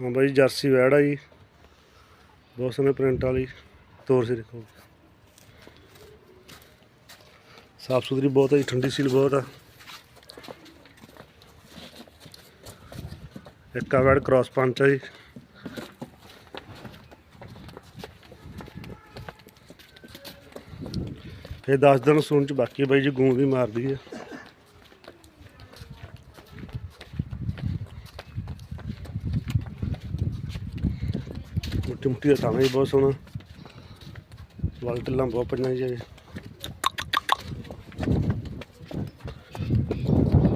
ਹਾਂ ਬਾਈ, ਜਰਸੀ ਵੈੜ ਆ ਜੀ। ਬਹੁਤ ਸੋਹਣੇ ਪ੍ਰਿੰਟ ਵਾਲੀ ਤੋਰ ਸੀ ਦੇਖੋ। ਸਾਫ਼ ਸੁਥਰੀ ਬਹੁਤ ਆ ਜੀ, ਠੰਡੀ ਸੀਲ ਬਹੁਤ ਆ। ਇੱਕ ਆ ਵੈੜ ਕ੍ਰਾਸ ਪੰਚ ਆ ਜੀ। ਫਿਰ 10 ਦਿਨ ਸੂਣ ਚ ਬਾਕੀ ਬਾਈ ਜੀ, ਗੂੰ ਵੀ ਮਾਰਦੀ ਆ। ਮੁੱਠੀ ਮੁੱਠੀ ਦਾ ਥਾਣਾ ਜੀ ਬਹੁਤ ਸੋਹਣਾ। ਵਾਲ ਟਿੱਲਾਂ ਬਹੁਤ ਪਈਆਂ ਜੀ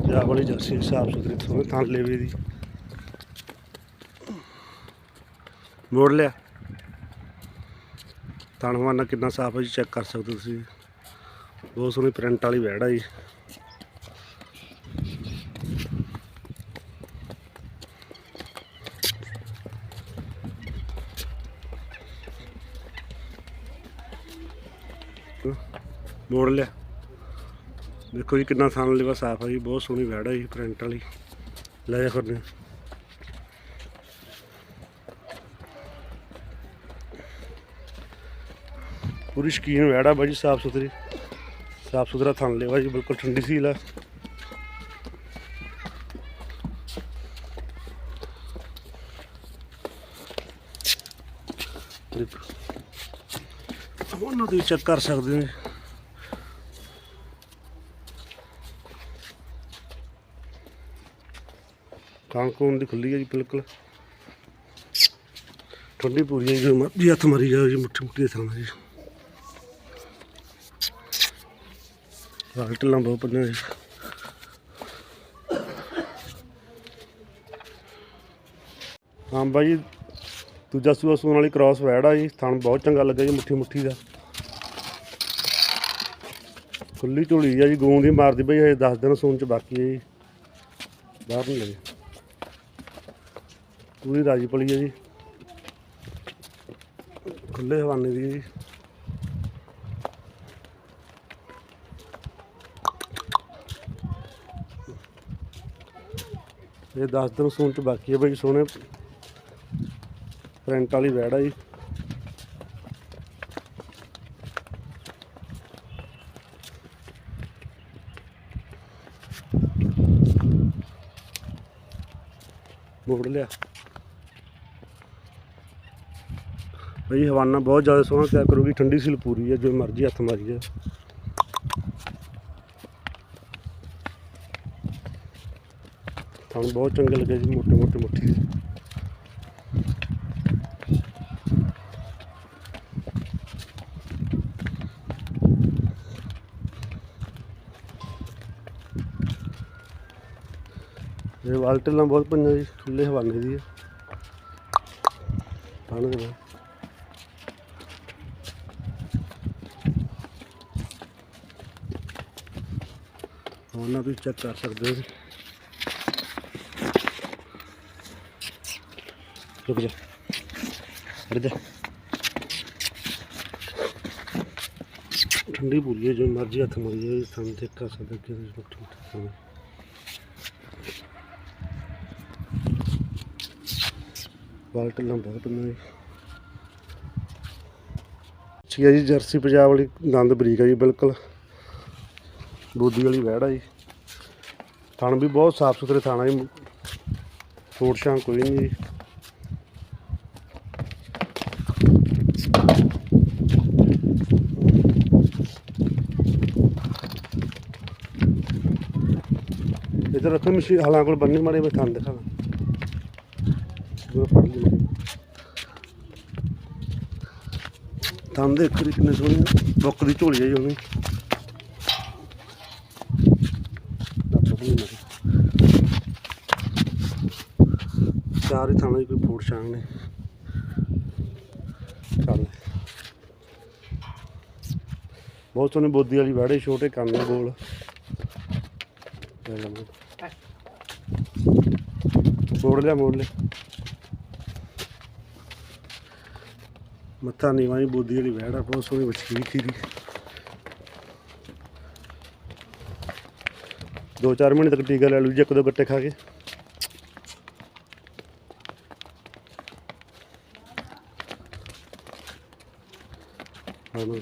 ਜਾ ਵਾਲੀ ਜਰਸੀ ਸਾਫ਼ ਸੁਥਰੀ ਸੋਹਣੇ ਥਾਂ ਲੇਵੇ ਦੀ ਮੋੜ ਲਿਆ। ਥਣਵਾਨਾ ਕਿੰਨਾ ਸਾਫ਼ ਹੈ ਜੀ ਚੈੱਕ ਕਰ ਸਕਦੇ ਹੋ ਤੁਸੀਂ। ਬਹੁਤ ਸੋਹਣੀ ਪ੍ਰਿੰਟ ਵਾਲੀ ਵੈੜ ਆ ਜੀ। ਮੋੜ ਲਿਆ। ਦੇਖੋ ਜੀ ਕਿੰਨਾ ਥਣ ਲੇਵਾ ਸਾਫ਼ ਆ ਜੀ, ਬਹੁਤ ਸੋਹਣੀ ਵੈੜ ਆ ਜੀ ਪ੍ਰਿੰਟ ਵਾਲੀ। ਲੈ ਜਾ ਫਿਰਨੇ ਪੂਰੀ ਸ਼ਕੀਨ ਵੈੜ ਆ ਬਾਜੀ ਸਾਫ਼ ਸੁਥਰੀ। ਸਾਫ਼ ਸੁਥਰਾ ਥਣ ਲੇਵਾ ਜੀ, ਬਿਲਕੁਲ ਠੰਡੀ ਸੀਲ ਆ। ਉਹਨਾਂ ਤੁਸੀਂ ਚੈੱਕ ਕਰ ਸਕਦੇ ਹੋ ਕਾਂਕੂਨ ਦੀ ਖੁੱਲੀ ਹੈ ਜੀ, ਬਿਲਕੁਲ। ਠੰਡੀ ਪੂਰੀ ਹੈ ਜੀ ਮਰਜ਼ੀ ਹੱਥ ਮਾਰੀ ਜਾਓ ਜੀ, ਮੁੱਠੀ ਮੁੱਠੀ ਥਾਣਾ ਜੀ। ਰਾਲਟ ਲੰਬਾ ਪੰਨਾ ਜੀ। ਹਾਂ ਬਾਈ, ਦੂਜਾ ਸੂਆ ਸੂਣ ਵਾਲੀ ਕ੍ਰਾਸ ਵੈੜ ਆ ਜੀ, ਥਣ ਬਹੁਤ ਚੰਗਾ ਲੱਗਾ ਜੀ, ਮੁੱਠੀ ਮੁੱਠੀ ਦਾ। ਖੁੱਲੀ ਝੋਲੀ ਆ ਜੀ ਗੂੰ ਦੀ ਮਾਰਦੀ ਬਈ ਹਜੇ 10 ਦਿਨ ਸੂਣ ਚ ਬਾਕੀ ਹੈ ਜੀ। ਬਾਹਰ ਨਹੀਂ ਲੱਗੇ। ਪੂਰੀ ਰਾਜੀ ਪਲੀ ਹੈ ਜੀ। ਖੁੱਲੇ ਹਵਾਨੇ ਦੀ ਜੀ। ਇਹ 10 ਦਿਨ ਸੂਣ ਚ ਬਾਕੀ ਹੈ ਬਈ, ਸੋਹਣੇ ਪ੍ਰਿੰਟ ਵਾਲੀ ਵੈੜ ਆ ਜੀ। ਮੋੜ ਲਿਆ। ਬਈ ਹਵਾਨਾ ਬਹੁਤ ਜ਼ਿਆਦਾ ਸੋਹਣਾ ਤਿਆਰ ਕਰੂਗੀ, ਠੰਡੀ ਸੀਲ ਪੂਰੀ ਹੈ ਜੋ ਮਰਜ਼ੀ ਹੱਥ ਮਾਰੀ ਜਾ ਤੁਹਾਨੂੰ ਬਹੁਤ ਚੰਗੇ ਲੱਗੇ ਜੀ, ਮੋਟੇ ਮੋਟੇ ਮੁੱਠੀ। ਇਹ ਵਾਲਟਲਾਂ ਬਹੁਤ ਪਈਆਂ ਜੀ ਖੁੱਲੇ ਹਵਾਨੇ ਦੀ ਹੈ ਪਾਣ ਦੇ ਉਹਨਾਂ ਤੁਸੀਂ ਚੈੱਕ ਕਰ ਸਕਦੇ ਹੋ ਰੁਕ ਜਾ। ਹਟ ਜਾ ਠੰਡੀ ਪੂਰੀ ਹੈ, ਜੋ ਮਰਜ਼ੀ ਹੱਥ ਮਾਰੀ ਸਾਨੂੰ ਚੈੱਕ ਕਰ ਸਕਦੇ ਕਿ ਇਸ ਨੂੰ ਠੀਕ ਹੈ ਬਾਲਟ ਲੰਬਾ ਪੰਨਾ ਜੀ ਠੀਕ ਹੈ ਜੀ, ਜਰਸੀ ਪੰਜਾਬ ਵਾਲੀ ਦੰਦ ਬਰੀਕ ਹੈ ਜੀ, ਬਿਲਕੁਲ। ਬੋਦੀ ਵਾਲੀ ਵਹਿੜ ਜੀ। ਥਣ ਵੀ ਬਹੁਤ ਸਾਫ਼ ਸੁਥਰੇ ਥਣ ਜੀ। ਫੋੜ ਛਾਂ ਕੋਈ ਨਹੀਂ ਜੀ। ਇਧਰ ਰੱਖੋ ਮਸ਼ੀਨ, ਹਾਲਾਂ ਕੋਲ ਬੰਨੀ ਮਾੜੇ ਮੈਂ ਥਣ ਦਿਖਾਣਾ ਉਹ ਫੜ ਲਈ ਥਣ ਦੇ ਇੱਕ ਕਿੰਨੇ ਸੋਹਣੇ ਆ। ਦੀ ਝੋਲੀ ਆ ਉਹਨੇ ਸਾਰੇ ਹੀ ਦੀ ਕੋਈ ਫੂਟ ਛਾਂਗ ਨੇ। ਚੱਲ। ਬਹੁਤ ਸੋਹਣੀ ਬੋਦੀ ਵਾਲੀ ਵਾੜੇ ਛੋਟੇ ਕੰਨ ਗੋਲ। ਮੋੜ। ਲਿਆ ਮੋੜ ਲਿਆ। ਮੱਥਾ ਨੀਵਾਂ ਹੀ ਬੋਦੀ ਵਾਲੀ ਵਹਿੜ ਆ, ਬਹੁਤ ਸੋਹਣੀ ਵੱਛੀ ਖੀਰੀ। ਦੋ ਚਾਰ ਮਹੀਨੇ ਤੱਕ ਟੀਕਾ ਲੈ ਲੂ ਜੀ, ਇੱਕ ਦੋ ਗੱਟੇ ਖਾ ਕੇ। ਹਾਂ